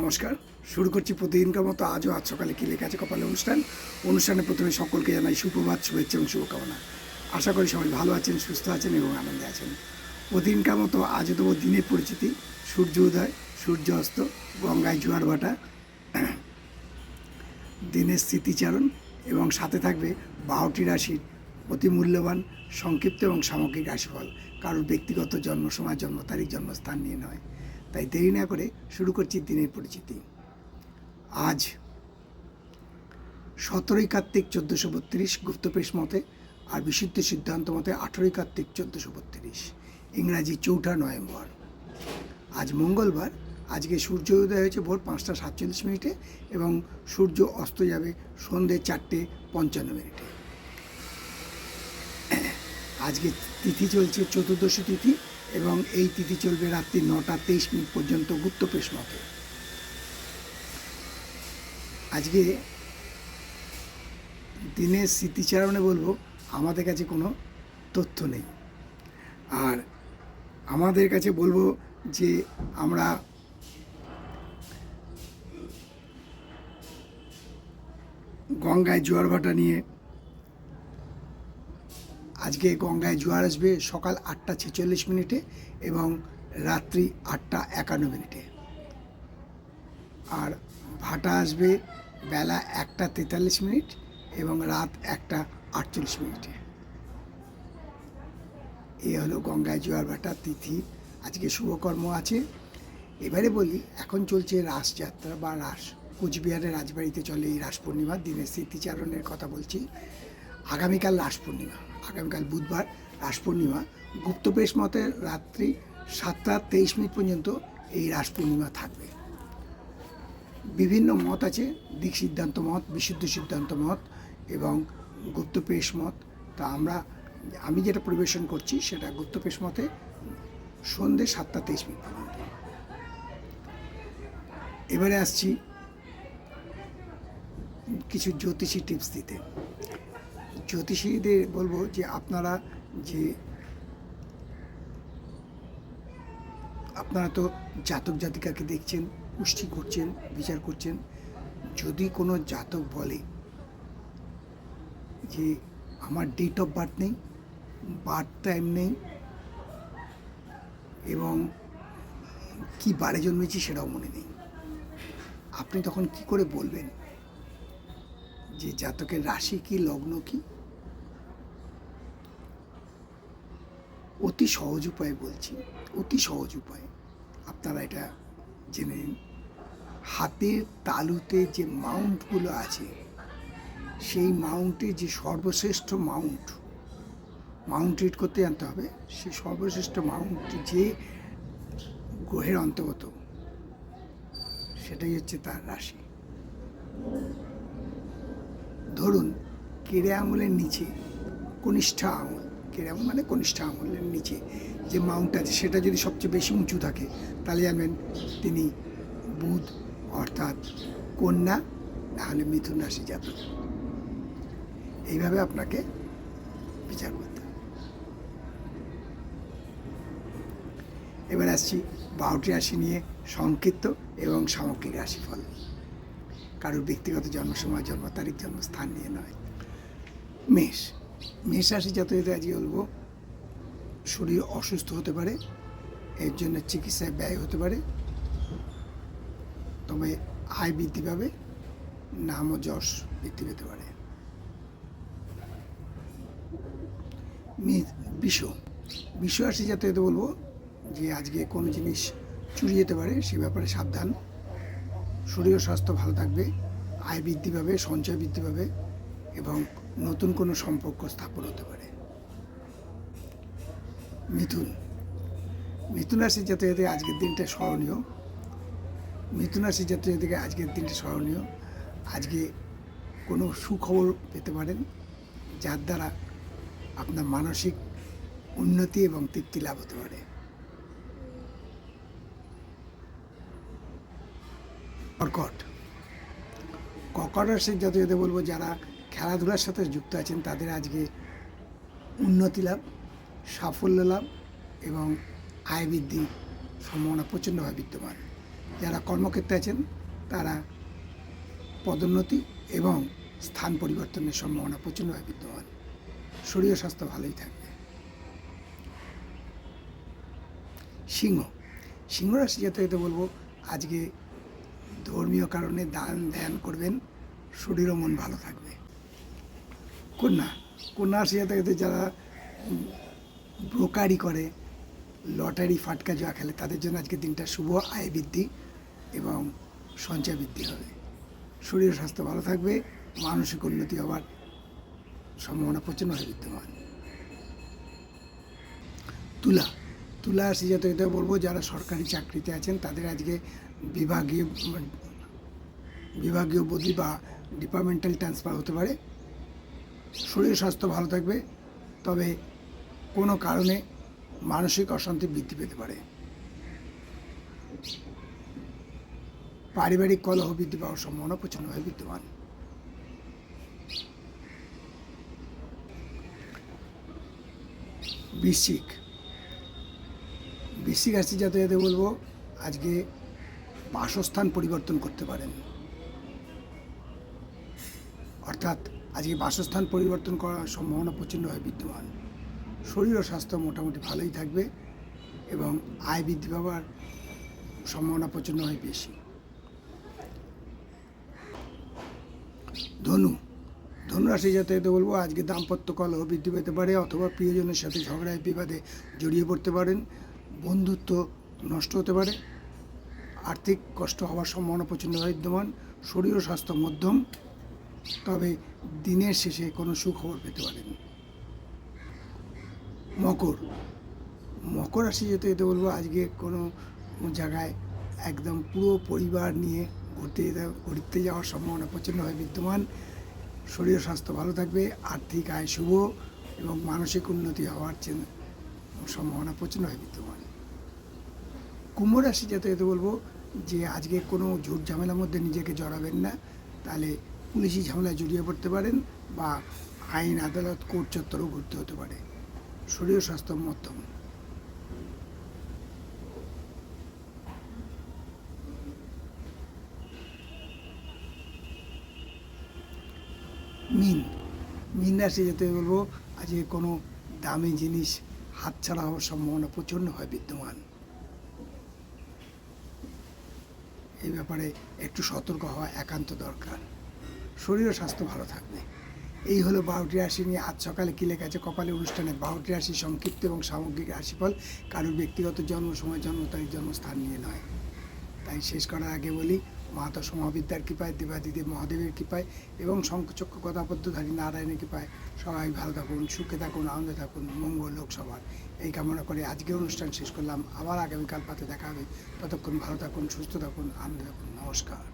নমস্কার। শুরু করছি প্রতিদিনকার মতো আজও আজ সকালে কি লেখা আছে কপালে অনুষ্ঠান। অনুষ্ঠানে প্রথমে সকলকে জানাই সুপ্রভাত, শুভেচ্ছা এবং শুভকামনা। আশা করি সবাই ভালো আছেন, সুস্থ আছেন এবং আনন্দে আছেন। প্রতিদিনকার মতো আজও দেবো দিনের পরিচিতি। সূর্য উদয়, সূর্য অস্ত, গঙ্গায় জোয়ার ভাটা, দিনের স্মৃতিচারণ এবং সাথে থাকবে বারোটি রাশির অতি মূল্যবান, সংক্ষিপ্ত এবং সামগ্রিক রাশিফল। কারোর ব্যক্তিগত জন্ম, সময়, জন্ম তারিখ, জন্মস্থান নিয়ে নয়। তাই দেরি না করে শুরু করছি দিনের পরিচিতি। আজ সতেরোই কার্তিক চোদ্দোশো বত্রিশ গুপ্তপেশ মতে আর বিশুদ্ধ সিদ্ধান্ত মতে আঠেরোই কার্তিক চোদ্দোশো বত্রিশ, ইংরাজি চৌঠা নভেম্বর। আজ মঙ্গলবার, আজকে সূর্য উদয় হয়েছে ভোর পাঁচটা সাতচল্লিশ মিনিটে এবং সূর্য অস্ত যাবে সন্ধে চারটে পঞ্চান্ন মিনিটে। আজকে তিথি চলছে চতুর্দশী তিথি এবং এই তিথি চলবে রাত্রি নটা তেইশ মিনিট পর্যন্ত গুপ্তপেশ মতে আজকে দিনের স্মৃতিচারণে বলব, আমাদের কাছে কোনো তথ্য নেই। আর আমাদের কাছে বলব যে আমরা গঙ্গায় জোয়ার ভাটা নিয়ে আজকে গঙ্গায় জোয়ার আসবে সকাল আটটা ছেচল্লিশ মিনিটে এবং রাত্রি আটটা একান্ন মিনিটে। আর ভাটা আসবে বেলা একটা তেতাল্লিশ মিনিট এবং রাত একটা আটচল্লিশ মিনিটে। এ হলো গঙ্গায় জোয়ার ভাটা তিথি। আজকে শুভকর্ম আছে। এবারে বলি, এখন চলছে রাসযাত্রা বা রাস। কোচবিহারের রাজবাড়িতে চলে এই রাস পূর্ণিমা। দিনের স্মৃতিচারণের কথা বলছি। আগামীকাল রাস পূর্ণিমা, আগামীকাল বুধবার রাস পূর্ণিমা। গুপ্তপ্রেস মতে রাত্রি সাতটা তেইশ মিনিট পর্যন্ত এই রাস পূর্ণিমা থাকবে। বিভিন্ন মত আছে, দিক সিদ্ধান্ত মত, বিশুদ্ধ সিদ্ধান্ত মত এবং গুপ্তপেশ মত। তা আমরা, আমি যেটা পরিবেশন করছি সেটা গুপ্তপেশ মতে সন্ধ্যে সাতটা তেইশ মিনিট পর্যন্ত। এবারে আসছি কিছু জ্যোতিষী টিপস দিতে। জ্যোতিষীদের বলব যে আপনারা যে আপনারা তো জাতক জাতিকাকে দেখছেন, পুষ্টি করছেন, বিচার করছেন, যদি কোনো জাতক বলে যে আমার ডেট অফ বার্থ নেই বার্থ টাইম নেই এবং কি বারে জন্মেছি সেটাও মনে নেই। আপনি তখন কি করে বলবেন যে জাতকের রাশি কি, লগ্ন কি? অতি সহজ উপায়ে বলছি, অতি সহজ উপায়। আপনারা এটা জেনে নিন। হাতের তালুতে যে মাউন্টগুলো আছে, সেই মাউন্টে যে সর্বশ্রেষ্ঠ মাউন্ট মাউন্ট রিড করতে জানতে হবে, সেই সর্বশ্রেষ্ঠ মাউন্ট যে গ্রহের অন্তর্গত, সেটাই হচ্ছে তার রাশি। ধরুন, কেড়ে আঙুলের নিচে কনিষ্ঠা আঙুল আঙুল মানে কনিষ্ঠা আঙুলের নিচে যে মাউন্ট আছে, সেটা যদি সবচেয়ে বেশি উঁচু থাকে, তাহলে জানবেন তিনি বুধ অর্থাৎ কন্যা, নাহলে মিথুন রাশি জাতক। এইভাবে আপনাকে বিচার করতে। এবার আসছি বারোটি রাশি নিয়ে সংক্ষিপ্ত এবং সামগ্রিক রাশিফল। কারোর ব্যক্তিগত জন্ম সময় জন্ম তারিখ জন্মস্থান নিয়ে নয়। মেষ। মেষ রাশি যতই আজকে বলব শরীর অসুস্থ হতে পারে, এর জন্য চিকিৎসায় ব্যয় হতে পারে, তবে আয় বৃদ্ধি পাবে নাম ও যশ বৃদ্ধি পেতে পারে। বিষ বিষ। রাশি যাতে বলব যে, আজকে কোনো জিনিস চুরি যেতে পারে, সে ব্যাপারে সাবধান। শরীর স্বাস্থ্য ভালো থাকবে, আয় বৃদ্ধি পাবে, সঞ্চয় বৃদ্ধি পাবে এবং নতুন কোনো সম্পর্ক স্থাপন হতে পারে। মিথুন। মিথুন রাশির জাতীয় আজকের দিনটা স্মরণীয়। মিথুন রাশির জাতীয় থেকে আজকের দিনটা স্মরণীয়। আজকে কোনো সুখবর পেতে পারেন, যার দ্বারা আপনার মানসিক উন্নতি এবং তৃপ্তি লাভ হতে পারে। কর্কট। কর্কট রাশির জাতীয়তে বলব যারা খেলাধুলার সাথে যুক্ত আছেন, তাদের আজকে উন্নতি লাভ, সাফল্য লাভ এবং আয় বৃদ্ধির সম্ভাবনা প্রচণ্ডভাবে বিদ্যমান। যারা কর্মক্ষেত্রে আছেন, তারা পদোন্নতি এবং স্থান পরিবর্তনের সম্ভাবনা প্রচণ্ডভাবে বিদ্যমান। শরীর স্বাস্থ্য ভালোই থাকবে। সিংহ। সিংহ রাশি জাতকদের বলব, আজকে ধর্মীয় কারণে দান ধ্যান করবেন, শরীর ও মন ভালো থাকবে। কন্যা কন্যা রাশি জাতকদের যারা ব্রোকারি করে, লটারি, ফাটকা জোয়া খেলে, তাদের জন্য আজকে দিনটা শুভ আয় বৃদ্ধি এবং সঞ্চয় বৃদ্ধি হবে। শরীর স্বাস্থ্য ভালো থাকবে, মানসিক উন্নতি হওয়ার সম্ভাবনা প্রচণ্ডভাবে বিদ্যমান। তুলা তুলা রাশি জাতকদের বলব, যারা সরকারি চাকরিতে আছেন, তাদের আজকে বিভাগীয় বিভাগীয় বদলি বা ডিপার্টমেন্টাল ট্রান্সফার হতে পারে। শরীর স্বাস্থ্য ভালো থাকবে, তবে কোনো কারণে মানসিক অশান্তি বৃদ্ধি পেতে পারে। পারিবারিক কলহ বৃদ্ধি পাওয়ার সম্ভাবনা প্রচণ্ডভাবে বিদ্যমান। বৃশ্চিক। বৃশ্চিক রাশি যাতে যাতে বলব, আজকে বাসস্থান পরিবর্তন করতে পারেন। অর্থাৎ আজকে বাসস্থান পরিবর্তন করার সম্ভাবনা প্রচণ্ডভাবে বিদ্যমান। শরীর ও স্বাস্থ্য মোটামুটি ভালোই থাকবে এবং আয় বৃদ্ধি পাওয়ার সম্ভাবনা প্রচণ্ডভাবে বেশি। ধনু ধনু রাশি যাতে এতে বলব আজকে দাম্পত্য কলহ বৃদ্ধি পেতে পারে অথবা প্রিয়জনের সাথে ঝগড়ায় বিবাদে জড়িয়ে পড়তে পারেন। বন্ধুত্ব নষ্ট হতে পারে। আর্থিক কষ্ট হওয়ার সম্ভাবনা প্রচণ্ডভাবে বিদ্যমান। শরীর ও স্বাস্থ্য মধ্যম। তবে দিনের শেষে কোনো সুখবর পেতে পারেন মকর। মকর রাশি যেতে যেতে বলব, আজকে কোনো জায়গায় একদম পুরো পরিবার নিয়ে ঘুরতে যেতে, ঘুরতে যাওয়ার সম্ভাবনা প্রচণ্ডভাবে বিদ্যমান। শরীর স্বাস্থ্য ভালো থাকবে, আর্থিক আয় শুভ এবং মানসিক উন্নতি হওয়ার সম্ভাবনা প্রচণ্ডভাবে বিদ্যমান। কুম্ভ রাশি যেতে যেতে বলব যে, আজকে কোনো ঝুট ঝামেলার মধ্যে নিজেকে জড়াবেন না। তাহলে পুলিশি ঝামেলায় জড়িয়ে পড়তে পারেন বা আইন, আদালত, কোর্ট চত্বরেও ঘুরতে হতে পারে। শরীর স্বাস্থ্য মধ্যম মিন। মিন রাশি যেতে বলব, আজকে কোনো দামি জিনিস হাতছাড়া হওয়ার সম্ভাবনা প্রচণ্ড হয় বিদ্যমান। এই ব্যাপারে একটু সতর্ক হওয়া একান্ত দরকার। শরীর ও স্বাস্থ্য ভালো থাকবে। এই হলো বারোটি রাশি নিয়ে আজ সকালে কি লেখা আছে? কপালে অনুষ্ঠানে বারোটি রাশি সংক্ষিপ্ত এবং সামগ্রিক রাশিফল। কারোর ব্যক্তিগত জন্ম, সময়, জন্ম তারিখ, জন্মস্থান নিয়ে নয়। তাই শেষ করার আগে বলি, মাতা সমবিদ্যার কৃপায়, দেবাদিদেব মহাদেবের কৃপায় এবং শঙ্খচক্র কথাপদ্যধারী নারায়ণের কৃপায় সবাই ভালো থাকুন, সুখে থাকুন, আনন্দে থাকুন, মঙ্গল লোকসভার এই কামনা করে আজকের অনুষ্ঠান শেষ করলাম। আবার আগামীকাল পাতে দেখা হবে। ততক্ষণ ভালো থাকুন, সুস্থ থাকুন, আনন্দে থাকুন। নমস্কার।